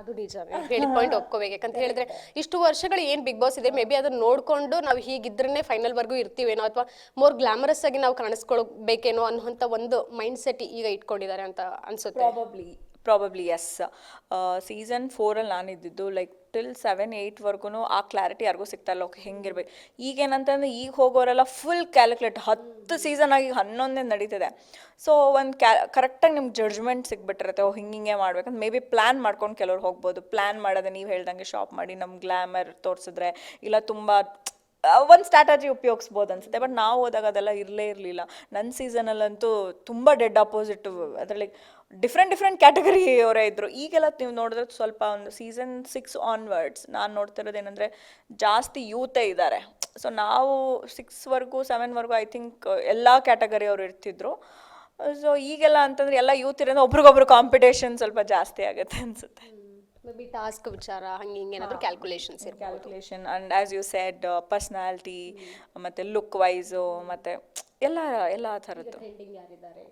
ಅದು ನಿಜ. ಹೇಳಿ ಪಾಯಿಂಟ್ ಒಪ್ಕೋಬೇಕು. ಯಾಕಂತ ಹೇಳಿದ್ರೆ ಇಷ್ಟು ವರ್ಷಗಳು ಏನ್ ಬಿಗ್ ಬಾಸ್ ಇದೆ ಮೇ ಬಿ ಅದನ್ನ ನೋಡ್ಕೊಂಡು ನಾವು ಹೀಗಿದ್ರೇ ಫೈನಲ್ ವರ್ಗೂ ಇರ್ತೀವೇನೋ ಅಥವಾ ಮೋರ್ ಗ್ಲಾಮರಸ್ ಆಗಿ ನಾವು ಕಾಣಿಸ್ಕೊಳ್ಬೇಕೇನೋ ಅನ್ನುವಂತ ಒಂದು ಮೈಂಡ್ ಸೆಟ್ ಈಗ ಇಟ್ಕೊಂಡಿದ್ದಾರೆ ಅಂತ ಅನ್ಸುತ್ತೆ. ಪ್ರಾಬಬ್ಲಿ ಪ್ರಾಬಬ್ಲಿ ಎಸ್ ಸೀಸನ್ ಫೋರಲ್ಲಿ ನಾನಿದ್ದಿದ್ದು ಲೈಕ್ ಟಿಲ್ ಸೆವೆನ್ ಏಯ್ಟ್ವರೆಗೂ ಆ ಕ್ಲಾರಿಟಿ ಯಾರಿಗೂ ಸಿಗ್ತಾ ಇಲ್ಲ. ಓಕೆ ಹೆಂಗಿರ್ಬೇಕು. ಈಗೇನಂತಂದ್ರೆ ಈಗ ಹೋಗೋರೆಲ್ಲ ಫುಲ್ ಕ್ಯಾಲ್ಕುಲೇಟ್ ಹತ್ತು ಸೀಸನ್ ಆಗಿ ಹನ್ನೊಂದೇ ನಡೀತಿದೆ. ಸೊ ಒಂದು ಕ್ಯಾ ಕರೆಕ್ಟಾಗಿ ನಿಮ್ಗೆ ಜಡ್ಜ್ಮೆಂಟ್ ಸಿಕ್ಬಿಟ್ಟಿರುತ್ತೆ ಓ ಹಿಂಗೆ ಹಿಂಗೆ ಮಾಡ್ಬೇಕಂತ. ಮೇ ಬಿ ಪ್ಲ್ಯಾನ್ ಮಾಡ್ಕೊಂಡು ಕೆಲವ್ರು ಹೋಗ್ಬೋದು. ಪ್ಲ್ಯಾನ್ ಮಾಡೋದೇ ನೀವು ಹೇಳ್ದಂಗೆ ಶಾಪ್ ಮಾಡಿ ನಮ್ಮ ಗ್ಲಾಮರ್ ತೋರಿಸಿದ್ರೆ. ಇಲ್ಲ ತುಂಬ ಒಂದು ಸ್ಟ್ರಾಟಜಿ ಉಪಯೋಗಿಸ್ಬೋದು ಅನ್ಸುತ್ತೆ ಬಟ್ ನಾವು ಹೋದಾಗ ಅದೆಲ್ಲ ಇರಲೇ ಇರಲಿಲ್ಲ. ನನ್ನ ಸೀಸನಲ್ಲಂತೂ ತುಂಬ ಡೆಡ್ ಅಪೋಸಿಟ್ ಅದರಲ್ಲಿ ಡಿಫ್ರೆಂಟ್ ಡಿಫ್ರೆಂಟ್ ಕ್ಯಾಟಗರಿ ಅವರೇ ಇದ್ದರು ಈಗೆಲ್ಲ ನೀವು ನೋಡಿದ್ರೆ ಸ್ವಲ್ಪ ಒಂದು ಸೀಸನ್ ಸಿಕ್ಸ್ ಆನ್ವರ್ಡ್ಸ್ ನಾನು ನೋಡ್ತಿರೋದು ಏನಂದರೆ ಜಾಸ್ತಿ ಯೂತೇ ಇದ್ದಾರೆ ಸೊ ನಾವು ಸಿಕ್ಸ್ವರೆಗೂ ಸೆವೆನ್ವರೆಗೂ ಐ ಥಿಂಕ್ ಎಲ್ಲ ಕ್ಯಾಟಗರಿ ಅವರು ಇರ್ತಿದ್ರು. ಸೊ ಈಗೆಲ್ಲ ಅಂತಂದ್ರೆ ಎಲ್ಲ ಯೂತ್ ಇರೋದು ಒಬ್ರಿಗೊಬ್ರು ಕಾಂಪಿಟೇಷನ್ ಸ್ವಲ್ಪ ಜಾಸ್ತಿ ಆಗುತ್ತೆ ಅನ್ಸುತ್ತೆ. ಮೇ ಬಿ ಟಾಸ್ಕ್ ವಿಚಾರ ಹಂಗೆ ಹಿಂಗೆ ಏನಾದರೂ ಕ್ಯಾಲ್ಕುಲೇಷನ್ಸ್ ಇರ್ಬೋದು. Calculation and as you said personality ಮತ್ತು ಲುಕ್ ವೈಸು ಮತ್ತು ಎಲ್ಲ ಎಲ್ಲ ಥರದ್ದು ಟ್ರೆಂಡಿಂಗ್ ಯಾರಿದ್ದಾರೆ?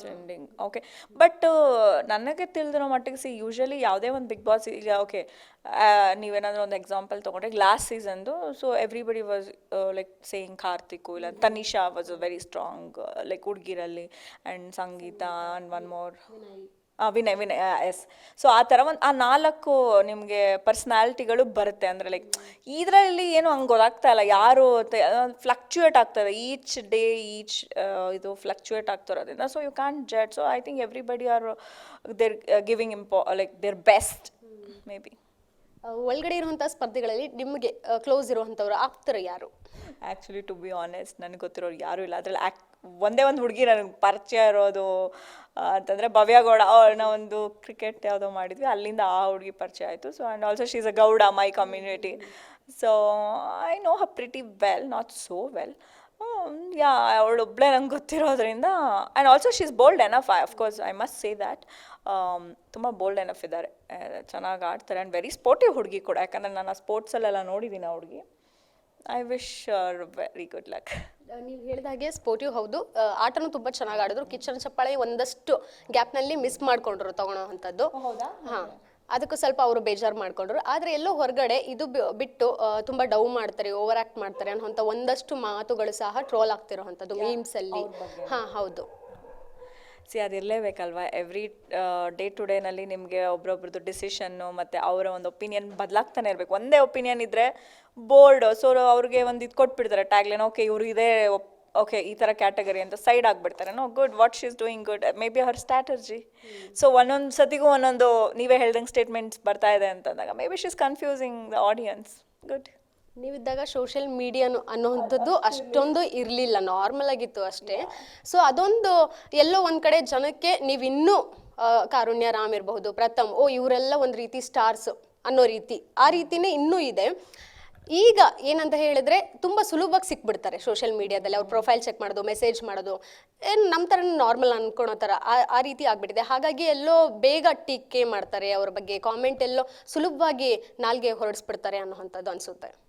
ಟ್ರೆಂಡಿಂಗ್ ಓಕೆ ಬಟ್ ನನಗೆ ತಿಳಿದಿರೋ ಮಟ್ಟಿಗೆ ಸಿ ಯೂಶಲಿ ಯಾವುದೇ ಒಂದು ಬಿಗ್ ಬಾಸ್ ಈಗ ಓಕೆ ನೀವೇನಾದರೂ ಒಂದು ಎಕ್ಸಾಂಪಲ್ ತೊಗೊಂಡ್ರೆ last ಸೀಸನ್ದು so everybody was like saying Karthik ಇಲ್ಲ Tanisha was a very strong like ಹುಡುಗಿರಲ್ಲಿ and Sangeetha and one more Vinay Vinay yes. So ಆ ಥರ ಒಂದು ಆ ನಾಲ್ಕು ನಿಮಗೆ ಪರ್ಸ್ನಾಲಿಟಿಗಳು ಬರುತ್ತೆ. ಅಂದರೆ ಲೈಕ್ ಇದರಲ್ಲಿ ಏನು ಹಂಗೆ ಗೊತ್ತಾಗ್ತಾ ಇಲ್ಲ. ಯಾರು ಫ್ಲಕ್ಚುಯೇಟ್ ಆಗ್ತದೆ ಈಚ್ ಡೇ ಈಚ್ ಇದು fluctuate ಆಗ್ತಿರೋದ್ರಿಂದ so you can judge so I think everybody are their giving ಇಂಪಾ like their best may be ಒಳಗಡೆ ಇರುವಂಥ ಸ್ಪರ್ಧೆಗಳಲ್ಲಿ ನಿಮಗೆ ಕ್ಲೋಸ್ ಇರುವಂಥವ್ರು ಆಗ್ತಾರೆ ಯಾರು? ಆ್ಯಕ್ಚುಲಿ ಟು ಬಿ ಆನೆಸ್ಟ್ ನನಗೆ ಗೊತ್ತಿರೋರು ಯಾರೂ ಇಲ್ಲ. ಅದರಲ್ಲಿ ಆ್ಯಕ್ ಒಂದೇ ಒಂದು ಹುಡುಗಿ ನನಗೆ ಪರಿಚಯ ಇರೋದು ಅಂತಂದರೆ ಭವ್ಯ ಗೌಡ ಅವ್ರನ್ನ ಒಂದು ಕ್ರಿಕೆಟ್ ಯಾವುದೋ ಮಾಡಿದ್ವಿ, ಅಲ್ಲಿಂದ ಆ ಹುಡುಗಿ ಪರಿಚಯ ಆಯಿತು. So and also she's a Gowda my community so I know her pretty well not so well yeah ಅವಳೊಬ್ಬಳೇ ನಂಗೆ ಗೊತ್ತಿರೋದ್ರಿಂದ and also she's bold enough I of course I must say that ತುಂಬ bold enough ಇದ್ದಾರೆ. ಚೆನ್ನಾಗಿ ಆಡ್ತಾರೆ and very sportive ಹುಡುಗಿ ಕೂಡ, ಯಾಕಂದರೆ ನಾನು ಆ ಸ್ಪೋರ್ಟ್ಸಲ್ಲೆಲ್ಲ ನೋಡಿದ್ದೀನಿ ಆ ಹುಡುಗಿ. I wish very good luck ನೀವು ಹೇಳಿದ ಹಾಗೆ ಸ್ಪೋರ್ಟಿವ್ ಹೌದು. ಆಟನೂ ತುಂಬ ಚೆನ್ನಾಗಿ ಆಡಿದ್ರು. ಕಿಚನ್ ಚಪ್ಪಾಳೆ ಒಂದಷ್ಟು ಗ್ಯಾಪ್ನಲ್ಲಿ ಮಿಸ್ ಮಾಡ್ಕೊಂಡ್ರು ತಗೊಳ್ಳೋ ಅಂಥದ್ದು. ಹಾಂ. ಅದಕ್ಕೂ ಸ್ವಲ್ಪ ಅವರು ಬೇಜಾರು ಮಾಡ್ಕೊಂಡ್ರು. ಆದರೆ ಎಲ್ಲೋ ಹೊರಗಡೆ ಇದು ಬಿಟ್ಟು ತುಂಬಾ ಡೌ ಮಾಡ್ತಾರೆ ಓವರ್ ಆಕ್ಟ್ ಮಾಡ್ತಾರೆ ಅನ್ನೋಂಥ ಒಂದಷ್ಟು ಮಾತುಗಳು ಸಹ ಟ್ರೋಲ್ ಆಗ್ತಿರೋವಂಥದ್ದು ಮೀಮ್ಸ್ ಅಲ್ಲಿ. ಹಾಂ ಹೌದು. ಸಿ ಅದು ಇರಲೇಬೇಕಲ್ವಾ ಎವ್ರಿ ಡೇ ಟು ಡೇನಲ್ಲಿ ನಿಮಗೆ ಒಬ್ರೊಬ್ರದ್ದು ಡಿಸಿಷನ್ನು ಮತ್ತು ಅವರ ಒಂದು ಒಪಿನಿಯನ್ ಬದಲಾಗ್ತಾನೆ ಇರಬೇಕು. ಒಂದೇ ಒಪಿನಿಯನ್ ಇದ್ದರೆ ಬೋರ್ಡ್ ಸೊ ಅವ್ರಿಗೆ ಒಂದು ಇದು ಕೊಟ್ಬಿಡ್ತಾರೆ ಟ್ಯಾಗ್ಲೇನ್ ಓಕೆ ಇವರು ಇದೇ ಓಕೆ ಈ ಥರ ಕ್ಯಾಟಗರಿ ಅಂತ ಸೈಡ್ ಆಗಿಬಿಡ್ತಾರೆ. No good what she's is doing good may be our strategy so ಒಂದೊಂದು ಸತಿಗೂ ಒಂದೊಂದು ನೀವೇ ಹೇಳ್ದಂಗೆ ಸ್ಟೇಟ್ಮೆಂಟ್ಸ್ ಬರ್ತಾ ಇದೆ ಅಂತಂದಾಗ may be she's is confusing the audience good ನೀವಿದ್ದಾಗ social media ಅನ್ನೋಂಥದ್ದು ಅಷ್ಟೊಂದು ಇರಲಿಲ್ಲ. ನಾರ್ಮಲ್ ಆಗಿತ್ತು ಅಷ್ಟೇ. ಸೊ ಅದೊಂದು ಎಲ್ಲೋ ಒಂದು ಕಡೆ ಜನಕ್ಕೆ ನೀವಿನ್ನೂ ಕಾರುಣ್ಯ ರಾಮ್ ಇರಬಹುದು, ಪ್ರಥಮ್, ಓ, ಇವರೆಲ್ಲ ಒಂದು ರೀತಿ ಸ್ಟಾರ್ಸ್ ಅನ್ನೋ ರೀತಿ. ಆ ರೀತಿನೇ ಇನ್ನೂ ಇದೆ. ಈಗ ಏನಂತ ಹೇಳಿದ್ರೆ ತುಂಬ ಸುಲಭವಾಗಿ ಸಿಕ್ಬಿಡ್ತಾರೆ ಸೋಷಿಯಲ್ ಮೀಡಿಯಾದಲ್ಲಿ ಅವ್ರ ಪ್ರೊಫೈಲ್ ಚೆಕ್ ಮಾಡೋದು ಮೆಸೇಜ್ ಮಾಡೋದು. ಏನು ನಮ್ಮ ಥರ ನಾರ್ಮಲ್ ಅನ್ಕೊಳೋ ಥರ. ಆ- ರೀತಿ ಆಗ್ಬಿಟ್ಟಿದೆ. ಹಾಗಾಗಿ ಎಲ್ಲೋ ಬೇಗ ಟೀಕೆ ಮಾಡ್ತಾರೆ, ಅವ್ರ ಬಗ್ಗೆ ಕಾಮೆಂಟ್ ಎಲ್ಲೋ ಸುಲಭವಾಗಿ ನಾಲ್ಗೆ ಹೊರಡಿಸ್ಬಿಡ್ತಾರೆ ಅನ್ನೋವಂಥದ್ದು ಅನಿಸುತ್ತೆ.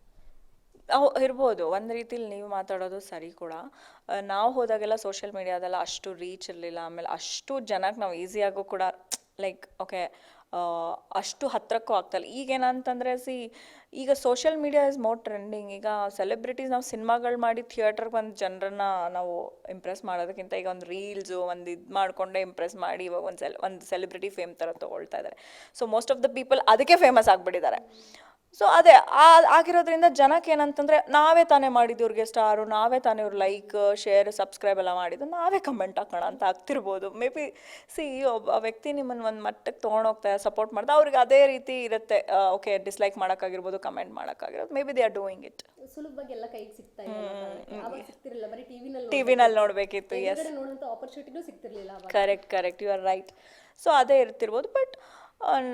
ಇರ್ಬೋದು. ಒಂದು ರೀತಿಲಿ ನೀವು ಮಾತಾಡೋದು ಸರಿ ಕೂಡ. ನಾವು ಹೋದಾಗೆಲ್ಲ ಸೋಷಿಯಲ್ ಮೀಡಿಯಾದೆಲ್ಲ ಅಷ್ಟು ರೀಚ್ ಇರಲಿಲ್ಲ. ಆಮೇಲೆ ಅಷ್ಟು ಜನಕ್ಕೆ ನಾವು ಈಸಿಯಾಗೂ ಕೂಡ, ಲೈಕ್, ಓಕೆ ಅಷ್ಟು ಹತ್ತಿರಕ್ಕೂ ಆಗ್ತಲ್ಲ. ಈಗೇನಂತಂದರೆ ಸಿ, ಈಗ social media is more trending. ಈಗ ಸೆಲೆಬ್ರಿಟೀಸ್ ನಾವು ಸಿನಿಮಾಗಳು ಮಾಡಿ ಥಿಯೇಟರ್ಗೆ ಬಂದು ಜನರನ್ನ ನಾವು ಇಂಪ್ರೆಸ್ ಮಾಡೋದಕ್ಕಿಂತ ಈಗ ಒಂದು ರೀಲ್ಸು, ಒಂದು ಇದು ಮಾಡಿಕೊಂಡೇ ಇಂಪ್ರೆಸ್ ಮಾಡಿ ಇವಾಗ ಒಂದು ಸೆಲ್, ಒಂದು ಸೆಲೆಬ್ರಿಟಿ ಫೇಮ್ ಥರ ತೊಗೊಳ್ತಾ ಇದ್ದಾರೆ so, most of the people ಅದಕ್ಕೆ ಫೇಮಸ್ ಆಗಿಬಿಟ್ಟಿದ್ದಾರೆ. ಸೊ ಅದೇ ಆ ಆಗಿರೋದ್ರಿಂದ ಜನಕ್ಕೆ ಏನಂತಂದ್ರೆ ನಾವೇ ತಾನೇ ಮಾಡಿದ್ದು ಇವ್ರಿಗೆ ಸ್ಟಾರು ನಾವೇ ತಾನೇ ಇವ್ರು ಲೈಕ್ ಶೇರ್ ಸಬ್ಸ್ಕ್ರೈಬ್ ಎಲ್ಲ ಮಾಡಿದ್ದು ನಾವೇ ಕಮೆಂಟ್ ಹಾಕೋಣ ಅಂತ ಆಗ್ತಿರ್ಬೋದು. ಮೇ ಬಿ ಸಿ ಒಬ್ಬ ವ್ಯಕ್ತಿ ನಿಮ್ಮನ್ನು ಒಂದು ಮಟ್ಟಕ್ಕೆ ತೊಗೊಂಡೋಗ್ತಾ ಸಪೋರ್ಟ್ ಮಾಡ್ತಾ ಅವ್ರಿಗೆ ಅದೇ ರೀತಿ ಇರುತ್ತೆ. ಓಕೆ ಡಿಸ್ಲೈಕ್ ಮಾಡೋಕ್ಕಾಗಿರ್ಬೋದು comment ಮಾಡೋಕ್ಕಾಗಿರೋದು maybe they are doing it ಸುಲಭವಾಗಿ ಎಲ್ಲ ಕೈಗೆ ಸಿಗ್ತಾ ಬರೀ ಟಿವಿನಲ್ಲಿ ನೋಡಬೇಕಿತ್ತು ಎಸ್ ಆಪರ್ಚುನಿಟಿನೂ ಸಿಗ್ತಿರ್ಲಿಲ್ಲ correct correct you are right so ಅದೇ ಇರ್ತಿರ್ಬೋದು ಬಟ್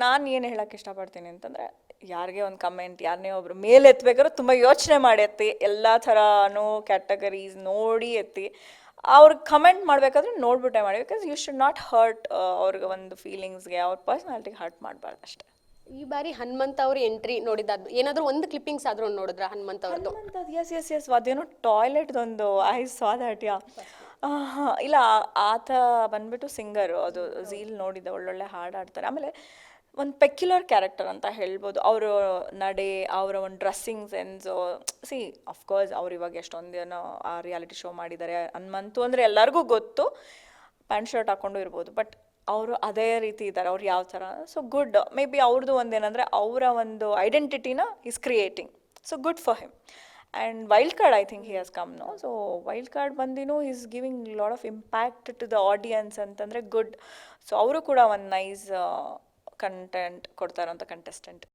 ನಾನು ಏನು ಹೇಳಕ್ಕೆ ಇಷ್ಟಪಡ್ತೀನಿ ಅಂತಂದರೆ ಯಾರಿಗೆ ಒಂದು ಕಮೆಂಟ್ ಯಾರನ್ನೇ ಒಬ್ರು ಮೇಲೆ ಎತ್ತಬೇಕಾದ್ರೆ ತುಂಬ ಯೋಚನೆ ಮಾಡಿ ಎತ್ತಿ ಎಲ್ಲ ಥರನೂ ಕ್ಯಾಟಗರೀಸ್ ನೋಡಿ ಎತ್ತಿ ಅವ್ರಿಗೆ ಕಮೆಂಟ್ ಮಾಡಬೇಕಾದ್ರೆ ನೋಡ್ಬಿಟ್ಟೆ ಮಾಡಿ because you should not hurt ಅವ್ರಿಗೆ ಒಂದು ಫೀಲಿಂಗ್ಸ್ಗೆ ಅವ್ರ ಪರ್ಸ್ನಾಲಿಟಿಗೆ ಹರ್ಟ್ ಮಾಡಬಾರ್ದು ಅಷ್ಟೇ. ಈ ಬಾರಿ ಹನುಮಂತ ಅವ್ರ ಎಂಟ್ರಿ ನೋಡಿದ್ದು ಏನಾದರೂ ಒಂದು ಕ್ಲಿಪ್ಪಿಂಗ್ಸ್ ಆದ್ರೂ ನೋಡಿದ್ರ ಹನುಮಂತ ಅವ್ರದ್ದು ಎಸ್ ಎಸ್ ಎಸ್ ಅದೇನೋ ಟಾಯ್ಲೆಟ್ದೊಂದು ಐ ಸಾ ದಟ್ ಯಾ ಇಲ್ಲ ಆ- ಆತ ಬಂದ್ಬಿಟ್ಟು ಸಿಂಗರು ಅದು ಝೀಲ್ ನೋಡಿದ್ದೆ ಒಳ್ಳೊಳ್ಳೆ ಹಾಡು ಆಡ್ತಾರೆ ಆಮೇಲೆ ಒಂದು ಪೆಕ್ಯುಲರ್ ಕ್ಯಾರೆಕ್ಟರ್ ಅಂತ ಹೇಳ್ಬೋದು. ಅವರ ನಡೆ, ಅವರ ಒಂದು ಡ್ರೆಸ್ಸಿಂಗ್ ಸೆನ್ಸು ಸಿ ಅಫ್ಕೋರ್ಸ್ ಅವ್ರು ಇವಾಗ ಎಷ್ಟೊಂದು ಏನೋ ಆ ರಿಯಾಲಿಟಿ ಶೋ ಮಾಡಿದ್ದಾರೆ ಅನ್ಮಂತು ಅಂದರೆ ಎಲ್ಲರಿಗೂ ಗೊತ್ತು. ಪ್ಯಾಂಟ್ ಶರ್ಟ್ ಹಾಕ್ಕೊಂಡು ಇರ್ಬೋದು ಬಟ್ ಅವರು ಅದೇ ರೀತಿ ಇದ್ದಾರೆ. ಅವ್ರು ಯಾವ ಥರ ಸೊ ಗುಡ್ ಮೇ ಬಿ ಅವ್ರದ್ದು ಒಂದೇನಂದರೆ ಅವರ ಒಂದು ಐಡೆಂಟಿಟಿನ is creating so good for him and wild card I think he has come no so wild card ಬಂದಿನೂ is giving lot of impact to the audience ಅಂತಂದರೆ ಗುಡ್ ಸೊ ಅವರು ಕೂಡ ಒಂದು nice content ಕೊಡ್ತಾರಂತ contestant